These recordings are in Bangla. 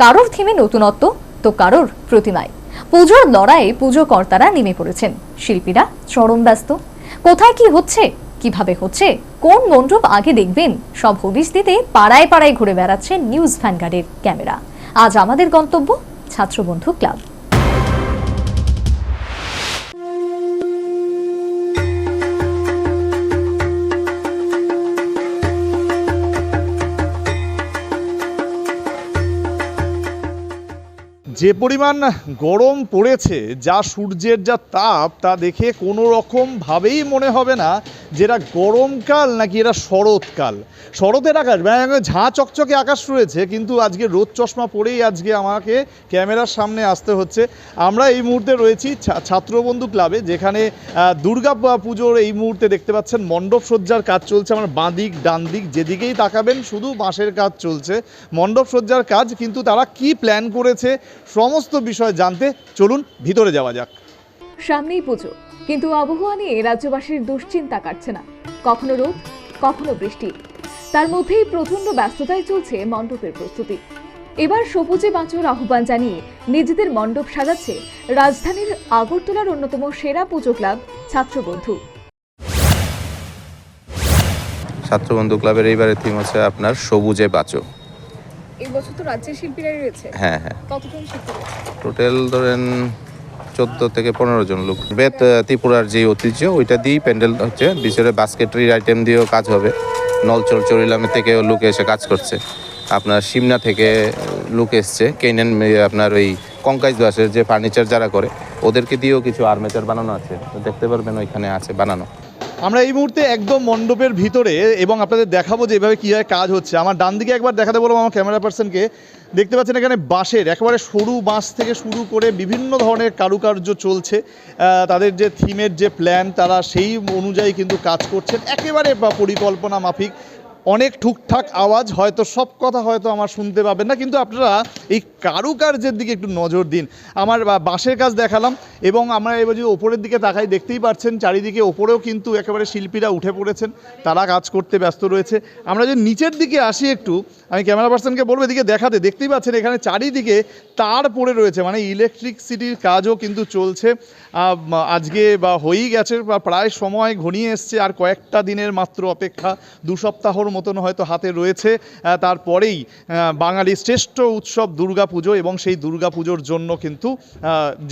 কারোর থিমে নতুনত্ব তো কারোর প্রতিমায়। পুজোর লড়াইয়ে পুজো কর্তারা নেমে পড়েছেন। শিল্পীরা চরম ব্যস্ত। কোথায় কি হচ্ছে? কীভাবে হচ্ছে? কোন মণ্ডপ আগে দেখবেন? সব হদিশ দিতে পাড়ায় পাড়ায় ঘুরে বেড়াচ্ছে নিউজ ভ্যানগার্ডের ক্যামেরা। আজ আমাদের গন্তব্য ছাত্রবন্ধু ক্লাব। যে পরিমাণ গরম পড়েছে, যা সূর্যের যা তাপ, তা দেখে কোনো রকমভাবেই মনে হবে না যে এরা গরমকাল নাকি এরা শরৎকাল? শরতের আকাশ মানে ঝাঁ চকচকে আকাশ রয়েছে, কিন্তু আজকে রোদ চশমা পরেই আজকে আমাকে ক্যামেরার সামনে আসতে হচ্ছে। আমরা এই মুহূর্তে রয়েছি ছাত্রবন্ধু ক্লাবে যেখানে দুর্গা পুজোর এই মুহূর্তে দেখতে পাচ্ছেন মণ্ডপ সজ্জার কাজ চলছে আমার বাঁ দিক, ডান দিক, যেদিকেই তাকাবেন শুধু বাঁশের কাজ চলছে। মণ্ডপ সজ্জার কাজ, কিন্তু তারা কি প্ল্যান করেছে, সমস্ত বিষয় জানতে চলুন ভিতরে যাওয়া যাক। সামনেই পুজো। কিন্তু আবহাওয়া নিয়ে রাজ্যবাসীর দুশ্চিন্তা কাটছে না। কখনো রোদ কখনো বৃষ্টি। তার মধ্যেই প্রচণ্ড ব্যস্ততায় চলছে মণ্ডপের প্রস্তুতি। এবার সবুজে বাঁচোর আহ্বান জানিয়ে নিজেদের মণ্ডপ সাজাচ্ছে রাজধানীর আগরতলার অন্যতম সেরা পুজো ক্লাব ছাত্রবন্ধু। ছাত্রবন্ধু ক্লাবের এইবারের থিম হচ্ছে আপনার সবুজে বাঁচো। এই বছর তো রাজ্যের শিল্পীরাই রয়েছে। হ্যাঁ হ্যাঁ। কতজন শিল্পী টোটাল ধরেন চোদ্দ থেকে পনেরো জন লোক। বেত ত্রিপুরার যে ঐতিহ্য, ওইটা দিয়েই প্যান্ডেল হচ্ছে। বিশেষ বাস্কেটরির আইটেম দিয়েও কাজ হবে। নলচল চরিলামে থেকেও লোক এসে কাজ করছে। আপনার সিমনা থেকে লোক এসছে। কেনেন আপনার ওই কঙ্কাইজ দাসের যে ফার্নিচার যারা করে, ওদেরকে দিয়েও কিছু আর্মেচার বানানো আছে। দেখতে পারবেন ওইখানে আছে বানানো। আমরা এই মুহূর্তে একদম মণ্ডপের ভিতরে এবং আপনাদের দেখাবো যে এভাবে কীভাবে কাজ হচ্ছে। আমার ডান দিকে একবার দেখাতে বলব আমার ক্যামেরা পার্সনকে দেখতে পাচ্ছেন এখানে বাঁশের, একেবারে সরু বাঁশ থেকে শুরু করে বিভিন্ন ধরনের কারুকার্য চলছে। তাদের যে থিমের যে প্ল্যান তারা সেই অনুযায়ী কিন্তু কাজ করছেন। একেবারে পরিকল্পনা মাফিক। অনেক ঠুকঠাক আওয়াজ, হয়তো সব কথা হয়তো আমার শুনতে পাবেন না, কিন্তু আপনারা এই কারুকার্যের দিকে একটু নজর দিন। আমার বাঁশের কাজ দেখালাম, এবং আমরা এবার যদি ওপরের দিকে তাকাই, দেখতেই পাচ্ছেন চারিদিকে ওপরেও কিন্তু একেবারে শিল্পীরা উঠে পড়েছেন, তারা কাজ করতে ব্যস্ত রয়েছে। আমরা যদি নিচের দিকে আসি একটু, আমি ক্যামেরা পার্সনকে বলব এদিকে দেখাতে, দেখতেই পাচ্ছেন এখানে চারিদিকে তার পড়ে রয়েছে মানে ইলেকট্রিসিটির কাজও কিন্তু চলছে। আজকে বা হয়েই গেছে প্রায় সময় ঘনিয়ে এসছে, আর কয়েকটা দিনের মাত্র অপেক্ষা, দু সপ্তাহর মতন হয়তো হাতে রয়েছে। তারপরেই বাঙালির শ্রেষ্ঠ উৎসব দুর্গাপুজো এবং সেই দুর্গাপুজোর জন্য কিন্তু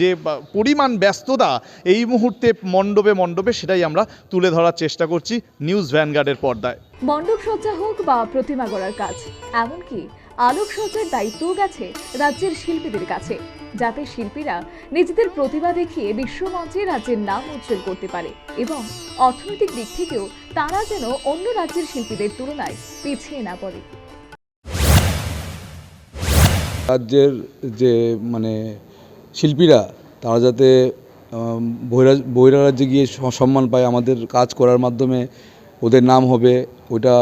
যে পরিমাণ ব্যস্ততা এই মুহূর্তে মণ্ডপে মণ্ডপে সেটাই আমরা তুলে ধরার চেষ্টা করছি নিউজ ভ্যানগার্ডের পর্দায়। মণ্ডপ সজ্জা হোক বা প্রতিমা গড়ার কাজ, এমনকি আলোকসজ্জার দায়িত্বও গেছে রাজ্যের শিল্পীদের কাছে, যাতে শিল্পীরা নিজেদের প্রতিভা দেখিয়ে বিশ্বমঞ্চে রাজ্যের নাম উজ্জ্বল করতে পারে এবং অর্থনৈতিক দিক থেকেও তারা যেন অন্য রাজ্যের শিল্পীদের তুলনায় পিছিয়ে না পড়ে। রাজ্যের যে মানে শিল্পীরা, তারা যাতে বহিরা রাজ্যে গিয়ে সম্মান পায়, আমাদের কাজ করার মাধ্যমে ওদের নাম হবে ওটা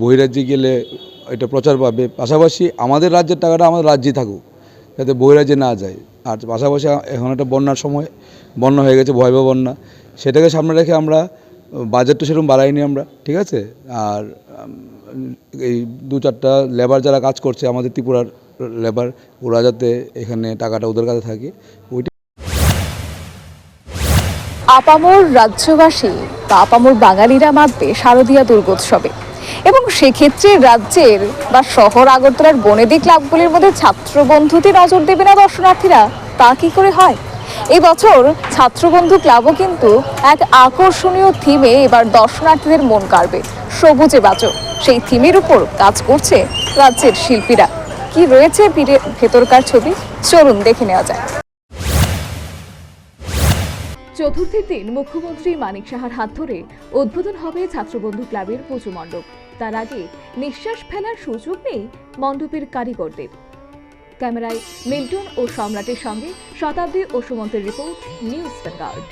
বহিরাজ্যে গেলে এটা প্রচার পাবে পাশাপাশি আমাদের রাজ্যের টাকাটা আমাদের রাজ্যেই থাকুক, যাতে বহিরাজ্যে না যায়। আর পাশাপাশি এখন একটা বন্যার সময়, বন্যা হয়ে গেছে, ভয়াবহ বন্যা। সেটাকে সামনে রেখে আমরা বাজেটটা সেরকম বাড়াইনি আমরা, ঠিক আছে? আর এই দু চারটা লেবার যারা কাজ করছে, আমাদের ত্রিপুরার লেবার ওরা যাতে এখানে টাকাটা ওদের কাছে থাকে, ওইটা আপামর রাজ্যবাসী বা আপামর বাঙালিরা মাতবে শারদীয়া দুর্গোৎসবে। এবং সেক্ষেত্রে রাজ্যের বা শহর আগরতলার বনেদি ক্লাবগুলির মধ্যে ছাত্রবন্ধুতে নজর দেবে না দর্শনার্থীরা? তা কি করে হয়? এবছর বছর ছাত্রবন্ধু ক্লাবও কিন্তু এক আকর্ষণীয় থিমে এবার দর্শনার্থীদের মন কাড়বে। সবুজে বাঁচো সেই থিমের উপর কাজ করছে রাজ্যের শিল্পীরা। কি রয়েছে ভেতরকার ছবি? চলুন দেখে নেওয়া যায় চতুর্থীর দিন মুখ্যমন্ত্রী মানিক সাহার হাত ধরে উদ্বোধন হবে ছাত্রবন্ধু ক্লাবের পুজো মণ্ডপ। তার আগে নিঃশ্বাস ফেলার সুযোগ নেই মণ্ডপের কারিগরদের। ক্যামেরায় মিল্টন ও সম্রাটের সঙ্গে শতাব্দী ও সুমন্তের রিপোর্ট, নিউজ ভ্যানগার্ড